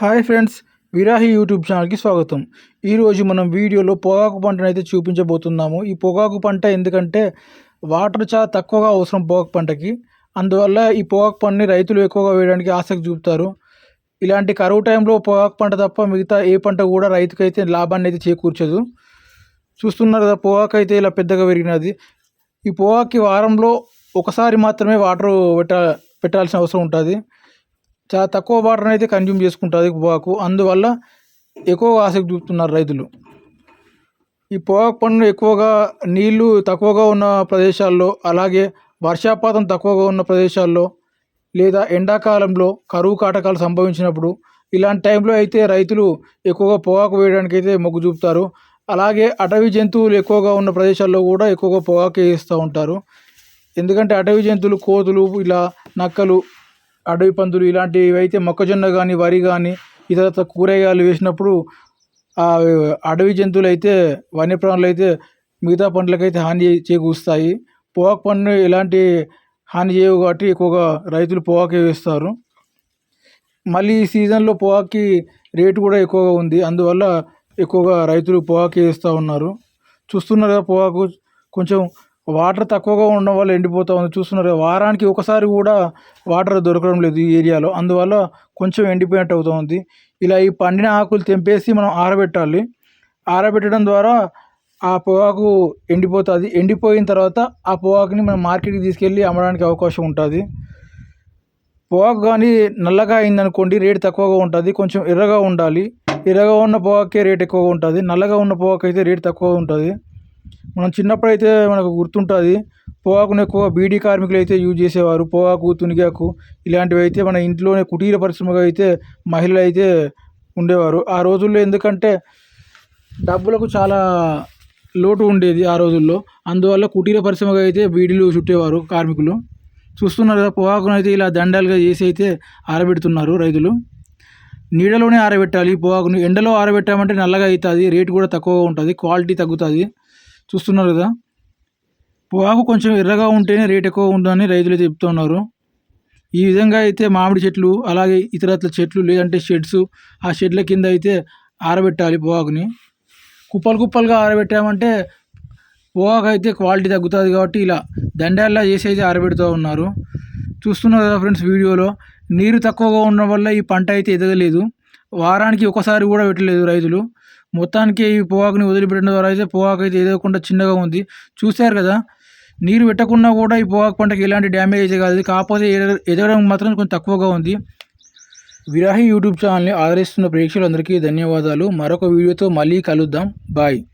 Hi friends విరాహి YouTube ఛానల్కి స్వాగతం. ఈరోజు మనం వీడియోలో పొగాకు పంటను అయితే చూపించబోతున్నాము. ఈ పొగాకు పంట ఎందుకంటే వాటర్ చాలా తక్కువగా అవసరం పొగాకు పంటకి. అందువల్ల ఈ పొగాకు పంటని రైతులు ఎక్కువగా వేయడానికి ఆసక్తి చూపుతారు. ఇలాంటి కరువు టైంలో పొగాకు పంట తప్ప మిగతా ఏ పంట కూడా రైతుకైతే లాభాన్ని అయితే చేకూర్చదు. చూస్తున్నారు కదా పొగాకు అయితే ఇలా పెద్దగా పెరిగినది. ఈ పొగాకి వారంలో ఒకసారి మాత్రమే వాటర్ పెట్ట పెట్టాల్సిన అవసరం ఉంటుంది. చాలా తక్కువ వాటర్ అయితే కన్జ్యూమ్ చేసుకుంటుంది పొగాకు. అందువల్ల ఎక్కువగా ఆసక్తి చూపుతున్నారు రైతులు. ఈ పొగాకు పండును ఎక్కువగా నీళ్ళు తక్కువగా ఉన్న ప్రదేశాల్లో అలాగే వర్షాపాతం తక్కువగా ఉన్న ప్రదేశాల్లో లేదా ఎండాకాలంలో కరువు కాటకాలు సంభవించినప్పుడు ఇలాంటి టైంలో అయితే రైతులు ఎక్కువగా పొగాకు వేయడానికి అయితే మొగ్గు చూపుతారు. అలాగే అటవీ జంతువులు ఎక్కువగా ఉన్న ప్రదేశాల్లో కూడా ఎక్కువగా పొగాకు వేస్తూ ఉంటారు. ఎందుకంటే అటవీ జంతువులు కోతులు ఇలా నక్కలు అడవి పందులు ఇలాంటివి అయితే మొక్కజొన్న కానీ వరి కానీ ఇతర కూరగాయలు వేసినప్పుడు ఆ అడవి జంతువులు అయితే వన్యప్రాణులు అయితే మిగతా పంటలకైతే హాని చేకూరుస్తాయి. పొగాకు పండు ఎలాంటి హాని చేయవు కాబట్టి ఎక్కువగా రైతులు పొగాకే వేస్తారు. మళ్ళీ ఈ సీజన్లో పొగాకి రేటు కూడా ఎక్కువగా ఉంది. అందువల్ల ఎక్కువగా రైతులు పొగాకే వేస్తూ ఉన్నారు. చూస్తున్నారు కదా పొగాకు కొంచెం వాటర్ తక్కువగా ఉండడం వల్ల ఎండిపోతూ ఉంది. చూస్తున్నారు వారానికి ఒకసారి కూడా వాటర్ దొరకడం లేదు ఈ ఏరియాలో. అందువల్ల కొంచెం ఎండిపోయినట్టు అవుతుంది ఇలా ఈ పండిన ఆకులు తెంపేసి మనం ఆరబెట్టాలి. ఆరబెట్టడం ద్వారా ఆ పొగాకు ఎండిపోతుంది. ఎండిపోయిన తర్వాత ఆ పొగాకుని మనం మార్కెట్కి తీసుకెళ్ళి అమ్మడానికి అవకాశం ఉంటుంది. పొగాకు కానీ నల్లగా అయిందనుకోండి రేటు తక్కువగా ఉంటుంది. కొంచెం ఎర్రగా ఉండాలి. ఎర్రగా ఉన్న పొగాకే రేట్ ఎక్కువగా ఉంటుంది. నల్లగా ఉన్న పొగాకు అయితే రేటు తక్కువ ఉంటుంది. మనం చిన్నప్పుడు అయితే మనకు గుర్తుంటుంది పొగాకును ఎక్కువ బీడీ కార్మికులు అయితే యూజ్ చేసేవారు. పొగాకు తునిగాకు ఇలాంటివి అయితే మన ఇంట్లోనే కుటీర పరిశ్రమగా అయితే మహిళలు అయితే ఉండేవారు. ఆ రోజుల్లో ఎందుకంటే డబ్బులకు చాలా లోటు ఉండేది ఆ రోజుల్లో. అందువల్ల కుటీర పరిశ్రమగా అయితే బీడీలు చుట్టేవారు కార్మికులు. చూస్తున్నారు కదా పొగాకును అయితే ఇలా దండాలుగా చేసి అయితే ఆరబెడుతున్నారు రైతులు. నీడలోనే ఆరబెట్టాలి. పొగాకును ఎండలో ఆరబెట్టామంటే నల్లగా అవుతుంది రేటు కూడా తక్కువగా ఉంటుంది క్వాలిటీ తగ్గుతుంది. చూస్తున్నారు కదా? పొగాకు కొంచెం ఎర్రగా ఉంటేనే రేట్ ఎక్కువ ఉందని రైతులు అయితే చెప్తున్నారు ఈ విధంగా అయితే మామిడి చెట్లు అలాగే ఇతరత్ర చెట్లు లేదంటే షెడ్స్ ఆ షెడ్ల కింద అయితే ఆరబెట్టాలి పొగాకుని కుప్పలు కుప్పలుగా ఆరబెట్టామంటే పొగాకు అయితే క్వాలిటీ తగ్గుతుంది కాబట్టి ఇలా దండాల్లా చేసి అయితే ఆరబెడుతూ ఉన్నారు. చూస్తున్నారు కదా ఫ్రెండ్స్ వీడియోలో? నీరు తక్కువగా ఉండడం వల్ల ఈ పంట అయితే ఎదగలేదు. వారానికి ఒకసారి కూడా పెట్టలేదు రైతులు. మొత్తానికి ఈ పొగాకుని వదిలిపెట్టడం ద్వారా అయితే పొగాకు అయితే ఎదగకుండా చిన్నగా ఉంది. చూశారు కదా? నీరు పెట్టకుండా కూడా ఈ పొగాకు పంటకి ఎలాంటి డ్యామేజ్ అయితే కాదు కాకపోతే ఎదగ- ఎదగడం మాత్రం కొంచెం తక్కువగా ఉంది. విరాహి యూట్యూబ్ ఛానల్ని ఆదరిస్తున్న ప్రేక్షకులందరికీ ధన్యవాదాలు. మరొక వీడియోతో మళ్ళీ కలుద్దాం. బాయ్.